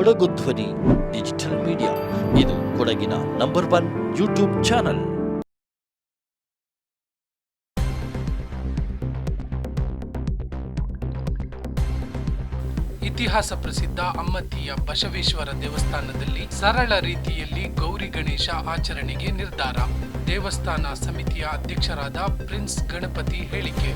ಕೊಡಗು ಧ್ವನಿ, digital media. ಇದು ಕೊಡಗಿನ ನಂಬರ್ ಒನ್ ಯೂಟ್ಯೂಬ್ ಚಾನಲ್. ಇತಿಹಾಸ ಪ್ರಸಿದ್ಧ ಅಮ್ಮತ್ತಿಯ ಬಸವೇಶ್ವರ ದೇವಸ್ಥಾನದಲ್ಲಿ ಸರಳ ರೀತಿಯಲ್ಲಿ ಗೌರಿ ಗಣೇಶ ಆಚರಣೆಗೆ ನಿರ್ಧಾರ. ದೇವಸ್ಥಾನ ಸಮಿತಿಯ ಅಧ್ಯಕ್ಷರಾದ ಪ್ರಿನ್ಸ್ ಗಣಪತಿ ಹೇಳಿಕೆ.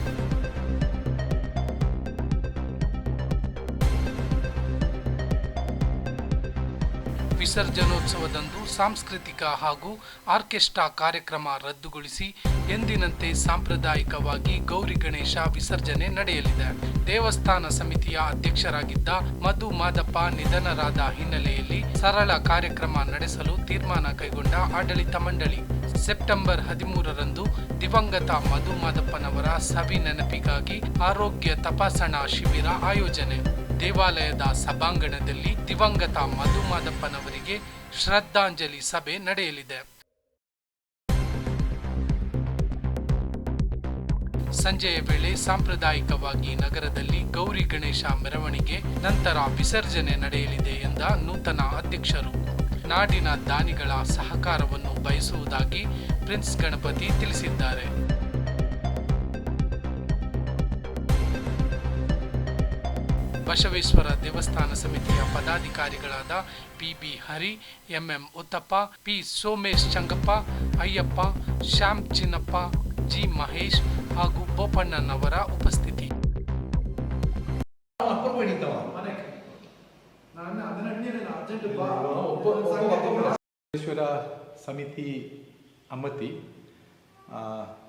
ವಿಸರ್ಜನೋತ್ಸವದಂದು ಸಾಂಸ್ಕೃತಿಕ ಹಾಗೂ ಆರ್ಕೆಸ್ಟ್ರಾ ಕಾರ್ಯಕ್ರಮ ರದ್ದುಗೊಳಿಸಿ ಎಂದಿನಂತೆ ಸಾಂಪ್ರದಾಯಿಕವಾಗಿ ಗೌರಿ ಗಣೇಶ ವಿಸರ್ಜನೆ ನಡೆಯಲಿದೆ. ದೇವಸ್ಥಾನ ಸಮಿತಿಯ ಅಧ್ಯಕ್ಷರಾಗಿದ್ದ ಮಧು ಮಾದಪ್ಪ ನಿಧನರಾದ ಹಿನ್ನೆಲೆಯಲ್ಲಿ ಸರಳ ಕಾರ್ಯಕ್ರಮ ನಡೆಸಲು ತೀರ್ಮಾನ ಕೈಗೊಂಡ ಆಡಳಿತ ಮಂಡಳಿ. ಸೆಪ್ಟೆಂಬರ್ ಹದಿಮೂರರಂದು ದಿವಂಗತ ಮಧು ಮಾದಪ್ಪನವರ ಸವಿ ನೆನಪಿಗಾಗಿ ಆರೋಗ್ಯ ತಪಾಸಣಾ ಶಿಬಿರ ಆಯೋಜನೆ. ದೇವಾಲಯದ ಸಭಾಂಗಣದಲ್ಲಿ ದಿವಂಗತ ಮಧು ಮಾದಪ್ಪನವರಿಗೆ ಶ್ರದ್ಧಾಂಜಲಿ ಸಭೆ ನಡೆಯಲಿದೆ. ಸಂಜೆಯ ವೇಳೆ ಸಾಂಪ್ರದಾಯಿಕವಾಗಿ ನಗರದಲ್ಲಿ ಗೌರಿ ಗಣೇಶ ಮೆರವಣಿಗೆ ನಂತರ ವಿಸರ್ಜನೆ ನಡೆಯಲಿದೆ ಎಂದ ನೂತನ ಅಧ್ಯಕ್ಷರು. ನಾಡಿನ ದಾನಿಗಳ ಸಹಕಾರವನ್ನು ಬಯಸುವುದಾಗಿ ಪ್ರಿನ್ಸ್ ಗಣಪತಿ ತಿಳಿಸಿದ್ದಾರೆ. ಬಸವೇಶ್ವರ ದೇವಸ್ಥಾನ ಸಮಿತಿಯ ಪದಾಧಿಕಾರಿಗಳಾದ P B Hari, MM Uthappa, P Somesh Changappa, Ayyappa, Shyam Chinnappa, G Mahesh ಹಾಗೂ ಬೋಪಣ್ಣನವರ ಉಪಸ್ಥಿತಿ. ಸಮಿತಿ ಅಮ್ಮತಿ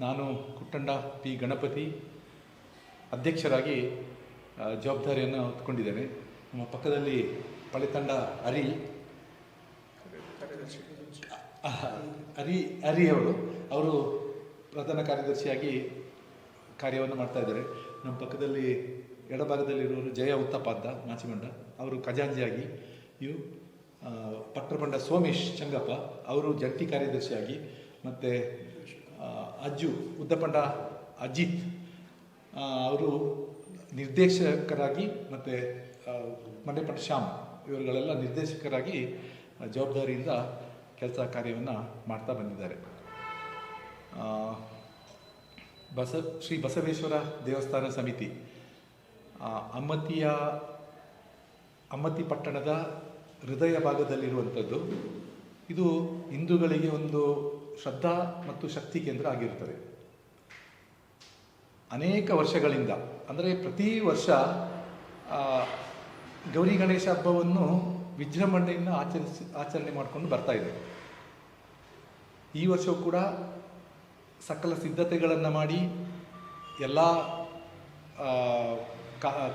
ನಾನು ಕುಟ್ಟಂಡ ಪಿ ಗಣಪತಿ ಅಧ್ಯಕ್ಷರಾಗಿ ಜವಾಬ್ದಾರಿಯನ್ನು ಹೊತ್ಕೊಂಡಿದ್ದೇನೆ ನಮ್ಮ ಪಕ್ಕದಲ್ಲಿ ಪಳೆತಂಡ ಅರಿ. ಅರಿ ಹರಿ ಅವರು ಅವರು ಪ್ರಧಾನ ಕಾರ್ಯದರ್ಶಿಯಾಗಿ ಕಾರ್ಯವನ್ನು ಮಾಡ್ತಾ ಇದ್ದಾರೆ. ನಮ್ಮ ಪಕ್ಕದಲ್ಲಿ ಎಡಭಾಗದಲ್ಲಿರುವವರು ಜಯ ಉತ್ತಪ್ಪ ಅಂತ ಮಾಚಿಮಂಡ ಅವರು ಖಜಾಂಜಿಯಾಗಿ ಇವು ಪಟ್ಟರಬಂಡ ಸೋಮೇಶ್ ಚಂಗಪ್ಪ, ಅವರು ಜಂಟಿ ಕಾರ್ಯದರ್ಶಿಯಾಗಿ, ಮತ್ತು ಅಜ್ಜು, ಉದ್ದಪಂಡ ಅಜಿತ್ ಅವರು ನಿರ್ದೇಶಕರಾಗಿ ಮತ್ತು ಮಂಡೇಪಟ್ಟ ಶ್ಯಾಮ್ ಇವರುಗಳೆಲ್ಲ ನಿರ್ದೇಶಕರಾಗಿ ಜವಾಬ್ದಾರಿಯಿಂದ ಕೆಲಸ ಕಾರ್ಯವನ್ನು ಮಾಡ್ತಾ ಬಂದಿದ್ದಾರೆ. ಬಸ, ಶ್ರೀ ಬಸವೇಶ್ವರ ದೇವಸ್ಥಾನ ಸಮಿತಿ ಅಮ್ಮತಿಯ, ಅಮ್ಮತಿ ಪಟ್ಟಣದ ಹೃದಯ ಭಾಗದಲ್ಲಿರುವಂಥದ್ದು, ಇದು ಹಿಂದೂಗಳಿಗೆ ಒಂದು ಶ್ರದ್ಧಾ ಮತ್ತು ಶಕ್ತಿ ಕೇಂದ್ರ ಆಗಿರುತ್ತದೆ. ಅನೇಕ ವರ್ಷಗಳಿಂದ, ಅಂದರೆ ಪ್ರತಿ ವರ್ಷ ಗೌರಿ ಗಣೇಶ ಹಬ್ಬವನ್ನು ವಿಜೃಂಭಣೆಯಿಂದ ಆಚರಿಸಿ, ಆಚರಣೆ ಮಾಡಿಕೊಂಡು ಬರ್ತಾ ಇದೆ. ಈ ವರ್ಷವೂ ಕೂಡ ಸಕಲ ಸಿದ್ಧತೆಗಳನ್ನು ಮಾಡಿ, ಎಲ್ಲ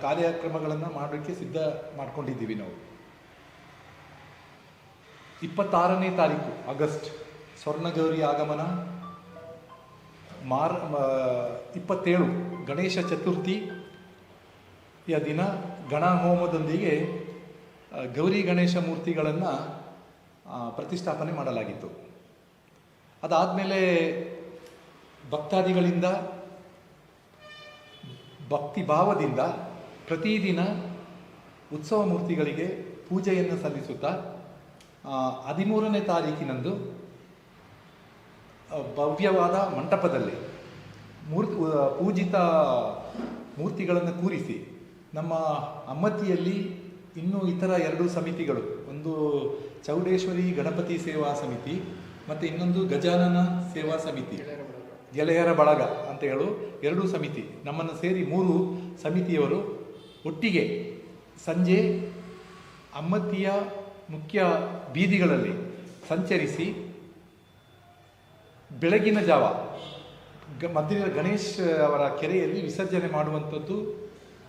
ಕಾರ್ಯಕ್ರಮಗಳನ್ನು ಮಾಡೋಕ್ಕೆ ಸಿದ್ಧ ಮಾಡ್ಕೊಂಡಿದ್ದೀವಿ ನಾವು. ಇಪ್ಪತ್ತಾರನೇ ತಾರೀಕು, ಆಗಸ್ಟ್, ಸ್ವರ್ಣಗೌರಿ ಆಗಮನ. ಮಾರ್ ಇಪ್ಪತ್ತೇಳು ಗಣೇಶ ಚತುರ್ಥಿಯ ದಿನ ಗಣಹೋಮದೊಂದಿಗೆ ಗೌರಿ ಗಣೇಶ ಮೂರ್ತಿಗಳನ್ನು ಪ್ರತಿಷ್ಠಾಪನೆ ಮಾಡಲಾಗಿತ್ತು. ಅದಾದಮೇಲೆ ಭಕ್ತಾದಿಗಳಿಂದ ಭಕ್ತಿ ಭಾವದಿಂದ ಪ್ರತಿದಿನ ಉತ್ಸವ ಮೂರ್ತಿಗಳಿಗೆ ಪೂಜೆಯನ್ನು ಸಲ್ಲಿಸುತ್ತಾ ಹದಿಮೂರನೇ ತಾರೀಕಿನಂದು ಭವ್ಯವಾದ ಮಂಟಪದಲ್ಲಿ ಮೂರ್ತಿ ಪೂಜಿತ ಮೂರ್ತಿಗಳನ್ನು ಕೂರಿಸಿ ನಮ್ಮ ಅಮ್ಮತ್ತಿಯಲ್ಲಿ ಇನ್ನೂ ಇತರ ಎರಡು ಸಮಿತಿಗಳು. ಒಂದು ಚೌಡೇಶ್ವರಿ ಗಣಪತಿ ಸೇವಾ ಸಮಿತಿ ಮತ್ತು ಇನ್ನೊಂದು ಗಜಾನನ ಸೇವಾ ಸಮಿತಿ. ಗೆಳೆಯರ ಬಳಗ ಅಂತ ಹೇಳು ಎರಡೂ ಸಮಿತಿ. ನಮ್ಮನ್ನು ಸೇರಿ ಮೂರು ಸಮಿತಿಯವರು. ಒಟ್ಟಿಗೆ ಸಂಜೆ ಅಮ್ಮತ್ತಿಯ ಮುಖ್ಯ ಬೀದಿಗಳಲ್ಲಿ ಸಂಚರಿಸಿ ಬೆಳಗಿನ ಜಾವ. ಗ ಮಧ್ಯ ಗಣೇಶ್ ಅವರ ಕೆರೆಯಲ್ಲಿ ವಿಸರ್ಜನೆ ಮಾಡುವಂಥದ್ದು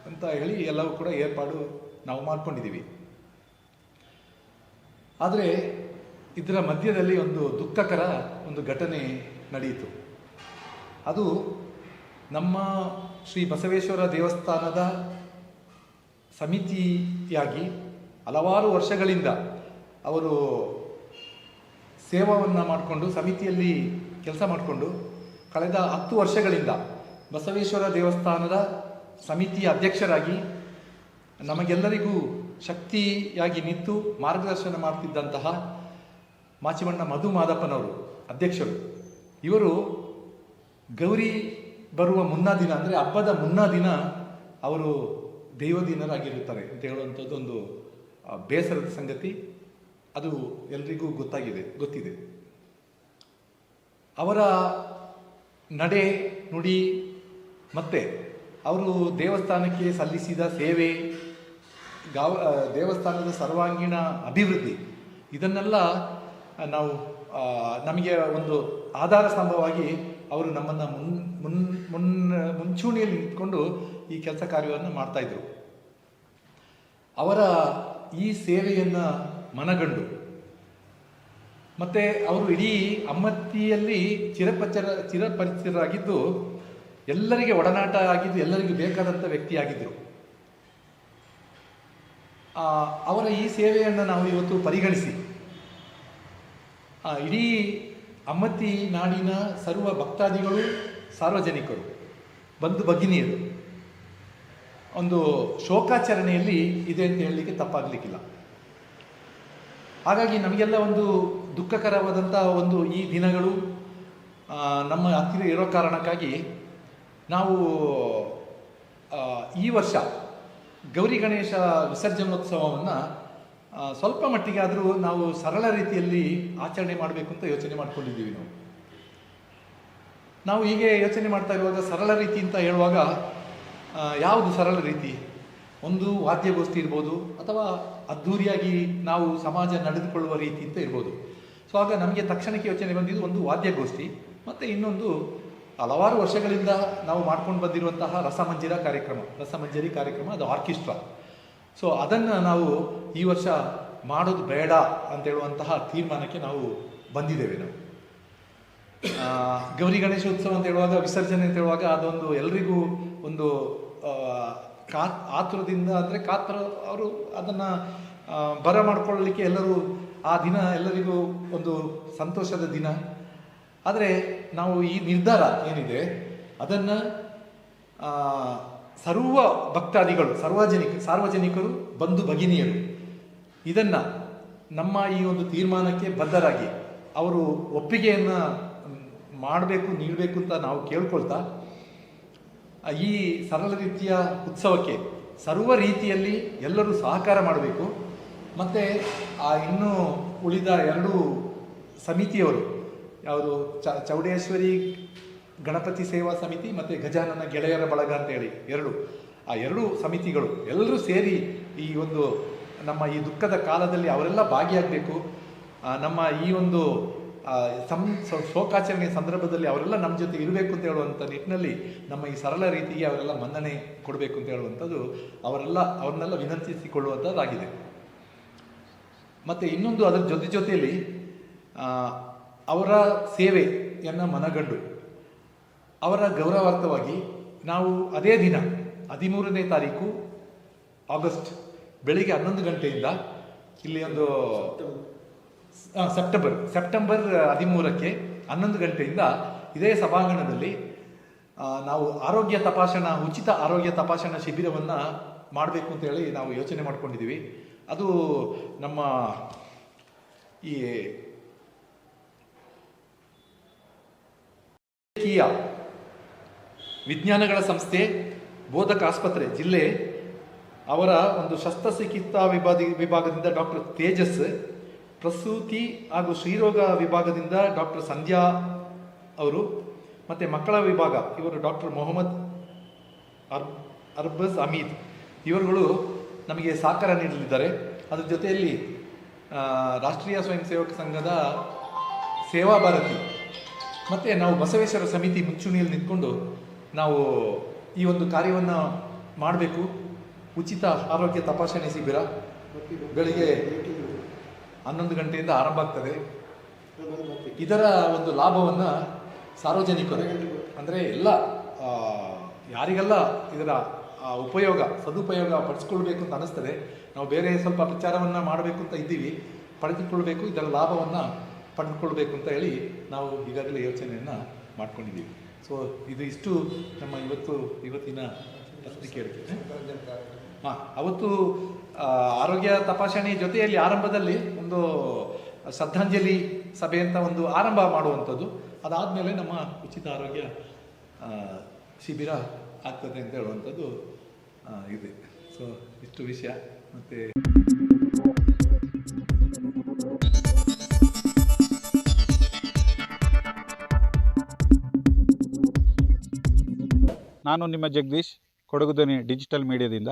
ಅಂತ ಹೇಳಿ ಎಲ್ಲವೂ ಕೂಡ ಏರ್ಪಾಡು ನಾವು ಮಾಡಿಕೊಂಡಿದ್ದೀವಿ. ಆದರೆ ಇದರ ಮಧ್ಯದಲ್ಲಿ ಒಂದು ದುಃಖಕರ ಒಂದು ಘಟನೆ ನಡೆಯಿತು. ಅದು ನಮ್ಮ ಶ್ರೀ ಬಸವೇಶ್ವರ ದೇವಸ್ಥಾನದ ಸಮಿತಿಯಾಗಿ ಹಲವಾರು ವರ್ಷಗಳಿಂದ ಅವರು ಸೇವಾವನ್ನು ಮಾಡಿಕೊಂಡು ಸಮಿತಿಯಲ್ಲಿ ಕೆಲಸ ಮಾಡಿಕೊಂಡು ಕಳೆದ ಹತ್ತು ವರ್ಷಗಳಿಂದ ಬಸವೇಶ್ವರ ದೇವಸ್ಥಾನದ ಸಮಿತಿಯ ಅಧ್ಯಕ್ಷರಾಗಿ ನಮಗೆಲ್ಲರಿಗೂ ಶಕ್ತಿಯಾಗಿ ನಿಂತು ಮಾರ್ಗದರ್ಶನ ಮಾಡ್ತಿದ್ದಂತಹ ಮಾಚಿಮಣ್ಣ ಮಧು ಮಾದಪ್ಪನವರು ಅಧ್ಯಕ್ಷರು. ಇವರು ಗೌರಿ ಬರುವ ಮುನ್ನ ದಿನ ಅಂದರೆ ಹಬ್ಬದ ಮುನ್ನ ದಿನ ಅವರು ದೈವದಿನರಾಗಿರುತ್ತಾರೆ ಅಂತ ಹೇಳುವಂಥದ್ದು ಒಂದು ಬೇಸರದ ಸಂಗತಿ. ಅದು ಎಲ್ರಿಗೂ ಗೊತ್ತಾಗಿದೆ, ಗೊತ್ತಿದೆ. ಅವರ ನಡೆ, ನುಡಿ, ಮತ್ತೆ ಅವರು ದೇವಸ್ಥಾನಕ್ಕೆ ಸಲ್ಲಿಸಿದ ಸೇವೆ, ಗಾವ ದೇವಸ್ಥಾನದ ಸರ್ವಾಂಗೀಣ ಅಭಿವೃದ್ಧಿ, ಇದನ್ನೆಲ್ಲ ನಾವು ನಮಗೆ ಒಂದು ಆಧಾರ ಸ್ತಂಭವಾಗಿ ಅವರು ನಮ್ಮನ್ನು ಮುನ್ ಮುನ್ ಮುನ್, ಮುಂಚೂಣಿಯಲ್ಲಿ ನಿಂತ್ಕೊಂಡು ಈ ಕೆಲಸ ಕಾರ್ಯವನ್ನು ಮಾಡ್ತಾಯಿದ್ರು ಅವರ ಈ ಸೇವೆಯನ್ನು ಮನಗಂಡು ಮತ್ತೆ ಅವರು ಇಡೀ ಅಮ್ಮತ್ತಿಯಲ್ಲಿ ಚಿರಪಚರ, ಚಿರಪರಿಚಿತರಾಗಿದ್ದು ಎಲ್ಲರಿಗೆ ಒಡನಾಟ ಆಗಿದ್ದು ಎಲ್ಲರಿಗೂ ಬೇಕಾದಂಥ ವ್ಯಕ್ತಿಯಾಗಿದ್ದರು ಅವರ ಈ ಸೇವೆಯನ್ನು ನಾವು ಇವತ್ತು ಪರಿಗಣಿಸಿ. ಇಡೀ ಅಮ್ಮತ್ತಿ ನಾಡಿನ ಸರ್ವ ಭಕ್ತಾದಿಗಳು, ಸಾರ್ವಜನಿಕರು, ಬಂಧು ಭಗಿನಿಯರು, ಒಂದು ಶೋಕಾಚರಣೆಯಲ್ಲಿ ಇದೆ ಅಂತ ಹೇಳಲಿಕ್ಕೆ ತಪ್ಪಾಗಲಿಕ್ಕಿಲ್ಲ. ಹಾಗಾಗಿ ನಮಗೆಲ್ಲ ಒಂದು ದುಃಖಕರವಾದಂಥ ಒಂದು ಈ ದಿನಗಳು ನಮ್ಮ ಹತ್ತಿರ ಇರೋ ಕಾರಣಕ್ಕಾಗಿ ನಾವು ಈ ವರ್ಷ ಗೌರಿ ಗಣೇಶ ವಿಸರ್ಜನೋತ್ಸವವನ್ನು ಸ್ವಲ್ಪ ಮಟ್ಟಿಗೆ ಆದರೂ ನಾವು ಸರಳ ರೀತಿಯಲ್ಲಿ ಆಚರಣೆ ಮಾಡಬೇಕು ಅಂತ ಯೋಚನೆ ಮಾಡ್ಕೊಂಡಿದ್ದೀವಿ ನಾವು. ನಾವು ಹೀಗೆ ಯೋಚನೆ ಮಾಡ್ತಾ ಇರುವಾಗ ಸರಳ ರೀತಿ ಅಂತ ಹೇಳುವಾಗ ಯಾವುದು ಸರಳ ರೀತಿ? ಒಂದು ವಾದ್ಯಗೋಷ್ಠಿ ಇರ್ಬೋದು ಅಥವಾ ಅದ್ಧೂರಿಯಾಗಿ ನಾವು ಸಮಾಜ ನಡೆದುಕೊಳ್ಳುವ ರೀತಿ ಅಂತ ಇರ್ಬೋದು. ಸೊ ಆಗ ನಮಗೆ ತಕ್ಷಣಕ್ಕೆ ಯೋಚನೆ ಬಂದಿದ್ದು ಒಂದು ವಾದ್ಯಗೋಷ್ಠಿ, ಮತ್ತು ಇನ್ನೊಂದು ಹಲವಾರು ವರ್ಷಗಳಿಂದ ನಾವು ಮಾಡ್ಕೊಂಡು ಬಂದಿರುವಂತಹ ರಸಮಂಜರ ಕಾರ್ಯಕ್ರಮ, ರಸಮಂಜರಿ ಕಾರ್ಯಕ್ರಮ, ಅದು ಆರ್ಕೆಸ್ಟ್ರಾ. ಸೊ ಅದನ್ನು ನಾವು ಈ ವರ್ಷ ಮಾಡೋದು ಬೇಡ ಅಂತ ಹೇಳುವಂತಹ ತೀರ್ಮಾನಕ್ಕೆ ನಾವು ಬಂದಿದ್ದೇವೆ ನಾವು. ಗೌರಿ ಗಣೇಶ ಗಣೇಶೋತ್ಸವ ಅಂತ ಹೇಳುವಾಗ, ವಿಸರ್ಜನೆ ಅಂತ ಹೇಳುವಾಗ ಅದೊಂದು ಎಲ್ರಿಗೂ ಒಂದು ಕಾ, ಆತುರದಿಂದ ಅಂದರೆ ಕಾತರ ಅವರು ಅದನ್ನು ಬರ ಮಾಡಿಕೊಳ್ಳಲಿಕ್ಕೆ ಎಲ್ಲರೂ ಆ ದಿನ ಎಲ್ಲರಿಗೂ ಒಂದು ಸಂತೋಷದ ದಿನ. ಆದರೆ ನಾವು ಈ ನಿರ್ಧಾರ ಏನಿದೆ, ಅದನ್ನು ಸರ್ವ ಭಕ್ತಾದಿಗಳು, ಸಾರ್ವಜನಿಕ, ಸಾರ್ವಜನಿಕರು, ಬಂಧು ಭಗಿನಿಯರು, ಇದನ್ನು ನಮ್ಮ ಈ ಒಂದು ತೀರ್ಮಾನಕ್ಕೆ ಬದ್ಧರಾಗಿ, ಅವರು ಒಪ್ಪಿಗೆಯನ್ನು ಮಾಡಬೇಕು, ನೀಡಬೇಕು ಅಂತ ನಾವು ಕೇಳ್ಕೊಳ್ತಾ ಈ ಸರಳ ರೀತಿಯ ಉತ್ಸವಕ್ಕೆ ಸರ್ವ ರೀತಿಯಲ್ಲಿ ಎಲ್ಲರೂ ಸಹಕಾರ ಮಾಡಬೇಕು. ಮತ್ತು ಆ ಇನ್ನೂ ಉಳಿದ ಎರಡು ಸಮಿತಿಯವರು ಯಾವುದು ಚ ಚೌಡೇಶ್ವರಿ ಗಣಪತಿ ಸೇವಾ ಸಮಿತಿ ಮತ್ತು ಗಜಾನನ ಗೆಳೆಯರ ಬಳಗ ಅಂತೇಳಿ ಎರಡು. ಆ ಎರಡು ಸಮಿತಿಗಳು ಎಲ್ಲರೂ ಸೇರಿ ಈ ಒಂದು ನಮ್ಮ ಈ ದುಃಖದ ಕಾಲದಲ್ಲಿ ಅವರೆಲ್ಲ ಭಾಗಿಯಾಗಬೇಕು. ನಮ್ಮ ಈ ಒಂದು ಸಂ ಶೋಕಾಚರಣೆಯ ಶೋಕಾಚರಣೆ ಸಂದರ್ಭದಲ್ಲಿ ಅವರೆಲ್ಲ ನಮ್ಮ ಜೊತೆ ಇರಬೇಕು ಅಂತ ಹೇಳುವಂಥ ನಿಟ್ಟಿನಲ್ಲಿ ನಮ್ಮ ಈ ಸರಳ ರೀತಿಗೆ ಅವರೆಲ್ಲ ಮನ್ನಣೆ ಕೊಡಬೇಕು ಅಂತ ಹೇಳುವಂಥದ್ದು ಅವರೆಲ್ಲ ಅವ್ರನ್ನೆಲ್ಲ ವಿನಂತಿಸಿಕೊಳ್ಳುವಂಥದ್ದಾಗಿದೆ. ಮತ್ತು ಇನ್ನೊಂದು ಅದರ ಜೊತೆ ಜೊತೆಯಲ್ಲಿ ಅವರ ಸೇವೆಯನ್ನು ಮನಗಂಡು, ಅವರ ಗೌರವಾರ್ಥವಾಗಿ ನಾವು ಅದೇ ದಿನ ಹದಿಮೂರನೇ ತಾರೀಕು ಆಗಸ್ಟ್ ಬೆಳಿಗ್ಗೆ ಹನ್ನೊಂದು ಗಂಟೆಯಿಂದ ಇಲ್ಲಿ ಒಂದು ಸೆಪ್ಟೆಂಬರ್ ಸೆಪ್ಟೆಂಬರ್ ಹದಿಮೂರಕ್ಕೆ ಹನ್ನೊಂದು ಗಂಟೆಯಿಂದ ಇದೇ ಸಭಾಂಗಣದಲ್ಲಿ ನಾವು ಆರೋಗ್ಯ ತಪಾಸಣಾ, ಉಚಿತ ಆರೋಗ್ಯ ತಪಾಸಣಾ ಶಿಬಿರವನ್ನು ಮಾಡಬೇಕು ಅಂತ ಹೇಳಿ ನಾವು ಯೋಚನೆ ಮಾಡ್ಕೊಂಡಿದ್ದೀವಿ. ಅದು ನಮ್ಮ ಈ ವೈದ್ಯಕೀಯ ವಿಜ್ಞಾನಗಳ ಸಂಸ್ಥೆ, ಬೋಧಕ ಆಸ್ಪತ್ರೆ ಜಿಲ್ಲೆ ಅವರ ಒಂದು ಶಸ್ತ್ರಚಿಕಿತ್ಸಾ ವಿಭಾಗ ವಿಭಾಗದಿಂದ ಡಾಕ್ಟರ್ ತೇಜಸ್ ಪ್ರಸೂತಿ ಹಾಗೂ ಶ್ರೀರೋಗ ವಿಭಾಗದಿಂದ ಡಾಕ್ಟರ್ ಸಂಧ್ಯಾ ಅವರು ಮತ್ತು ಮಕ್ಕಳ ವಿಭಾಗ, ಇವರು ಡಾಕ್ಟರ್ ಮೊಹಮ್ಮದ್ ಅರ್, ಅರ್ಬಸ್ ಅಮೀದ್, ಇವರುಗಳು ನಮಗೆ ಸಹಕಾರ ನೀಡಲಿದ್ದಾರೆ. ಅದ್ರ ಜೊತೆಯಲ್ಲಿ ರಾಷ್ಟ್ರೀಯ ಸ್ವಯಂ ಸೇವಕ ಸಂಘದ ಸೇವಾ ಭಾರತಿ ಮತ್ತು ನಾವು ಬಸವೇಶ್ವರ ಸಮಿತಿ ಮುಂಚೂಣಿಯಲ್ಲಿ ನಿಂತ್ಕೊಂಡು ನಾವು ಈ ಒಂದು ಕಾರ್ಯವನ್ನು ಮಾಡಬೇಕು. ಉಚಿತ ಆರೋಗ್ಯ ತಪಾಸಣೆ ಶಿಬಿರ ಬೆಳಿಗ್ಗೆ ಹನ್ನೊಂದು ಗಂಟೆಯಿಂದ ಆರಂಭ ಆಗ್ತದೆ. ಇದರ ಒಂದು ಲಾಭವನ್ನು ಸಾರ್ವಜನಿಕರು ಅಂದರೆ ಎಲ್ಲ ಯಾರಿಗೆಲ್ಲ ಇದರ ಉಪಯೋಗ ಸದುಪಯೋಗ ಪಡಿಸ್ಕೊಳ್ಬೇಕು ಅಂತ ಅನಿಸ್ತದೆ ನಾವು ಬೇರೆ ಸ್ವಲ್ಪ ಪ್ರಚಾರವನ್ನು ಮಾಡಬೇಕು ಅಂತ ಇದ್ದೀವಿ ಪಡೆದುಕೊಳ್ಬೇಕು ಇದರ ಲಾಭವನ್ನು ಪಡೆದುಕೊಳ್ಬೇಕು ಅಂತ ಹೇಳಿ ನಾವು ಈಗಾಗಲೇ ಯೋಚನೆಯನ್ನು ಮಾಡ್ಕೊಂಡಿದ್ದೀವಿ. ಸೊ ಇದು ಇಷ್ಟು ನಮ್ಮ ಇವತ್ತು ಇವತ್ತಿನ ಪತ್ರಿಕೆ ಹಾಂ ಅವತ್ತು ಆರೋಗ್ಯ ತಪಾಸಣೆ ಜೊತೆಯಲ್ಲಿ ಆರಂಭದಲ್ಲಿ ಒಂದು ಶ್ರದ್ಧಾಂಜಲಿ ಸಭೆ ಅಂತ ಒಂದು ಆರಂಭ ಮಾಡುವಂಥದ್ದು. ಅದಾದಮೇಲೆ ನಮ್ಮ ಉಚಿತ ಆರೋಗ್ಯ ಶಿಬಿರ ಆಗ್ತದೆ ಅಂತ ಹೇಳುವಂಥದ್ದು ಇದೆ. ಸೊ ಇಷ್ಟು ವಿಷಯ. ಮತ್ತು ನಾನು ನಿಮ್ಮ ಜಗದೀಶ್ ಕೊಡಗುದನಿ ಡಿಜಿಟಲ್ ಮೀಡಿಯಾದಿಂದ.